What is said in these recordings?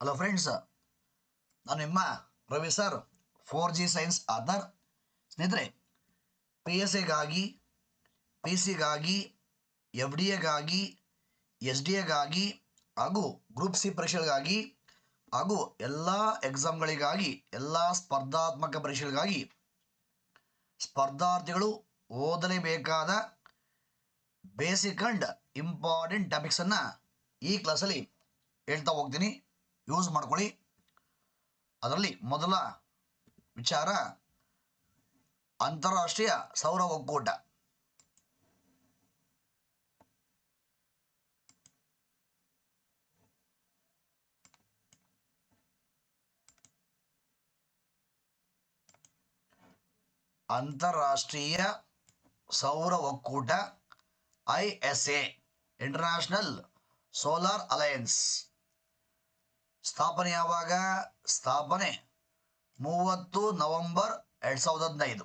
Hello friends ನಾನು ನಿಮ್ಮ Ravi sir. Four G science Aadhaar ಸ್ನೇಹಿತರೆ ಪಿ ಎಸ್ ಎಗಾಗಿ ಪಿ ಸಿಗಾಗಿ ಎಫ್ ಡಿ ಎಗಾಗಿ ಎಸ್ ಡಿ ಎಗಾಗಿ ಹಾಗೂ ಗ್ರೂಪ್ ಸಿ ಪರೀಕ್ಷೆಗಳಿಗಾಗಿ, ಹಾಗೂ ಎಲ್ಲ ಎಕ್ಸಾಮ್ಗಳಿಗಾಗಿ ಎಲ್ಲ ಸ್ಪರ್ಧಾತ್ಮಕ ಪರೀಕ್ಷೆಗಳಿಗಾಗಿ ಸ್ಪರ್ಧಾರ್ಥಿಗಳು ಓದಲೇಬೇಕಾದ ಬೇಸಿಕ್ ಅಂಡ್ ಇಂಪಾರ್ಟೆಂಟ್ ಟಾಪಿಕ್ಸನ್ನು ಈ ಕ್ಲಾಸಲ್ಲಿ ಹೇಳ್ತಾ ಹೋಗ್ತೀನಿ. ಯೂಸ್ ಮಾಡ್ಕೊಳ್ಳಿ. ಅದರಲ್ಲಿ ಮೊದಲ ವಿಚಾರ ಅಂತಾರಾಷ್ಟ್ರೀಯ ಸೌರ ಒಕ್ಕೂಟ ಅಂತಾರಾಷ್ಟ್ರೀಯ ಸೌರ ಒಕ್ಕೂಟ I S A international solar alliance ಸ್ಥಾಪನೆ ಯಾವಾಗ? ಸ್ಥಾಪನೆ ಮೂವತ್ತು ನವೆಂಬರ್ ಎರಡು ಸಾವಿರದ ಹದಿನೈದು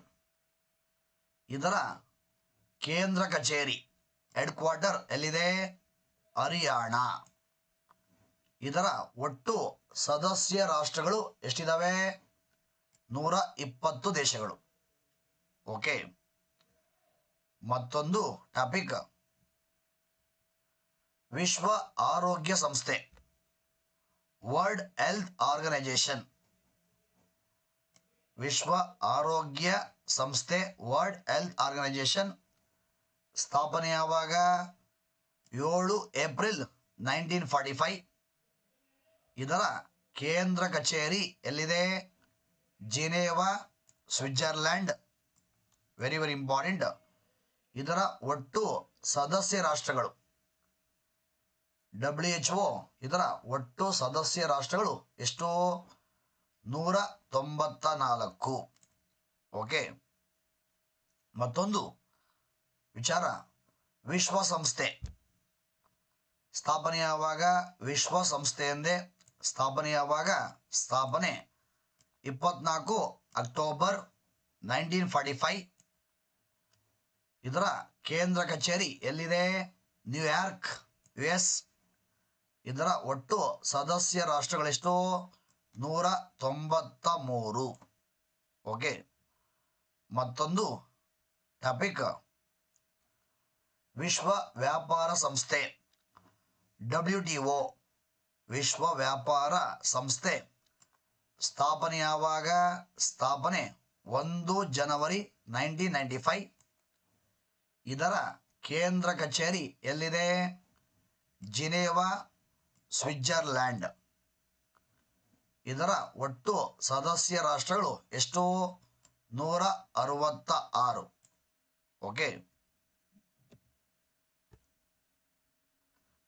ಇದರ ಕೇಂದ್ರ ಕಚೇರಿ ಹೆಡ್ ಕ್ವಾರ್ಟರ್ ಎಲ್ಲಿದೆ? ಹರಿಯಾಣ. ಇದರ ಒಟ್ಟು ಸದಸ್ಯ ರಾಷ್ಟ್ರಗಳು ಎಷ್ಟಿದಾವೆ? ನೂರ ಇಪ್ಪತ್ತು ದೇಶಗಳು. ಓಕೆ. ಮತ್ತೊಂದು ಟಾಪಿಕ್ ವಿಶ್ವ ಆರೋಗ್ಯ ಸಂಸ್ಥೆ. World health organisation. ವಿಶ್ವ ಆರೋಗ್ಯ ಸಂಸ್ಥೆ ವರ್ಲ್ಡ್ ಹೆಲ್ತ್ ಆರ್ಗನೈಜೇಷನ್ ಸ್ಥಾಪನೆ ಯಾವಾಗ ಏಳು ಏಪ್ರಿಲ್ ನೈನ್ಟೀನ್ ಫಾರ್ಟಿ ಫೈವ್. ಇದರ ಕೇಂದ್ರ ಕಚೇರಿ ಎಲ್ಲಿದೆ? Geneva, Switzerland. Very very important ಇದರ ಒಟ್ಟು ಸದಸ್ಯ ರಾಷ್ಟ್ರಗಳು. ಡಬ್ಲ್ಯೂ ಎಚ್ ಒ ಇದರ ಒಟ್ಟು ಸದಸ್ಯ ರಾಷ್ಟ್ರಗಳು ಎಷ್ಟು? ನೂರ ತೊಂಬತ್ತ ನಾಲ್ಕು ಓಕೆ. ಮತ್ತೊಂದು ವಿಚಾರ. ವಿಶ್ವಸಂಸ್ಥೆ. ಸ್ಥಾಪನೆಯಾವಾಗ ವಿಶ್ವಸಂಸ್ಥೆ ಎಂದೇ ಸ್ಥಾಪನೆಯಾವಾಗ ಸ್ಥಾಪನೆ ಇಪ್ಪತ್ನಾಲ್ಕು ಅಕ್ಟೋಬರ್ ನೈನ್ಟೀನ್ ಫಾರ್ಟಿ ಫೈವ್. ಇದರ ಕೇಂದ್ರ ಕಚೇರಿ ಎಲ್ಲಿದೆ? ನ್ಯೂಯಾರ್ಕ್, ಯು ಎಸ್ ಇದರ ಒಟ್ಟು ಸದಸ್ಯ ರಾಷ್ಟ್ರಗಳೆಷ್ಟು? ನೂರ ತೊಂಬತ್ತ ಮೂರು ಓಕೆ. ಮತ್ತೊಂದು ಟಾಪಿಕ್. ವಿಶ್ವ ವ್ಯಾಪಾರ ಸಂಸ್ಥೆ, ಡಬ್ಲ್ಯೂ ಟಿ ಒ, ವಿಶ್ವ ವ್ಯಾಪಾರ ಸಂಸ್ಥೆ. ಸ್ಥಾಪನೆ ಯಾವಾಗ? ಸ್ಥಾಪನೆ ಒಂದು ಜನವರಿ ನೈನ್ಟೀನ್ ನೈಂಟಿ ಫೈವ್. ಇದರ ಕೇಂದ್ರ ಕಚೇರಿ ಎಲ್ಲಿದೆ? Geneva Switzerland. ಇದರ ಒಟ್ಟು ಸದಸ್ಯ ರಾಷ್ಟ್ರಗಳು ಎಷ್ಟು? ನೂರ ಅರವತ್ತ ಆರು ಓಕೆ.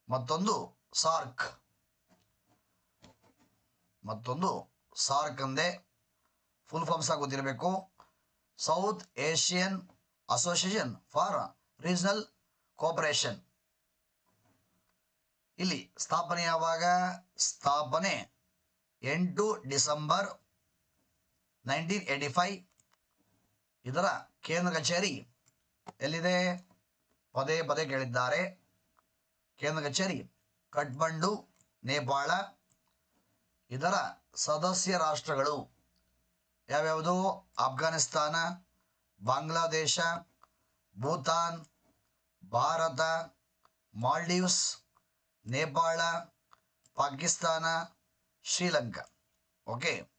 ಮತ್ತೊಂದು ಸಾರ್ಕ್. ಮತ್ತೊಂದು ಸಾರ್ಕ್ ಅಂದೆ ಫುಲ್ ಫಾರ್ಮ್ಸ್ ಆಗಿ ಗೊತ್ತಿರಬೇಕು. South Asian association for regional cooperation. ಇಲ್ಲಿ ಸ್ಥಾಪನೆ ಯಾವಾಗ? ಸ್ಥಾಪನೆ ಎಂಟು ಡಿಸೆಂಬರ್ ನೈನ್ಟೀನ್ ಏಯ್ಟಿ ಫೈವ್. ಇದರ ಕೇಂದ್ರ ಕಚೇರಿ ಎಲ್ಲಿದೆ? ಪದೇ ಪದೇ ಕೇಳಿದ್ದಾರೆ. ಕೇಂದ್ರ ಕಚೇರಿ ಕಠ್ಮಂಡು, ನೇಪಾಳ. ಇದರ ಸದಸ್ಯ ರಾಷ್ಟ್ರಗಳು ಯಾವ್ಯಾವುದು? ಅಫ್ಘಾನಿಸ್ತಾನ ಬಾಂಗ್ಲಾದೇಶ, ಭೂತಾನ್, ಭಾರತ, ಮಾಲ್ಡೀವ್ಸ್. ನೇಪಾಳ, ಪಾಕಿಸ್ತಾನ, ಶ್ರೀಲಂಕಾ. ಓಕೆ?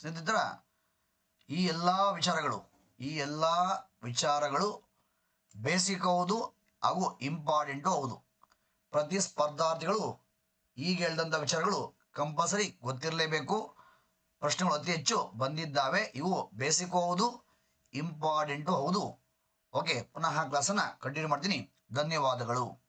ಸ್ನೇಹಿತರ, ಈ ಎಲ್ಲ ವಿಚಾರಗಳು, ಈ ಎಲ್ಲ ವಿಚಾರಗಳು ಬೇಸಿಕ್ ಹೌದು ಹಾಗೂ ಇಂಪಾರ್ಟೆಂಟು ಹೌದು. ಪ್ರತಿ ಸ್ಪರ್ಧಾರ್ಥಿಗಳು ಈಗ ಹೇಳಿದಂಥ ವಿಚಾರಗಳು ಕಂಪಲ್ಸರಿ ಗೊತ್ತಿರಲೇಬೇಕು. ಪ್ರಶ್ನೆಗಳು ಅತಿ ಹೆಚ್ಚು ಬಂದಿದ್ದಾವೆ. ಇವು ಬೇಸಿಕ್ ಹೌದು ಇಂಪಾರ್ಟೆಂಟು ಹೌದು. ಓಕೆ ಪುನಃ ಕ್ಲಾಸನ್ನು ಕಂಟಿನ್ಯೂ ಮಾಡ್ತೀನಿ. ಧನ್ಯವಾದಗಳು.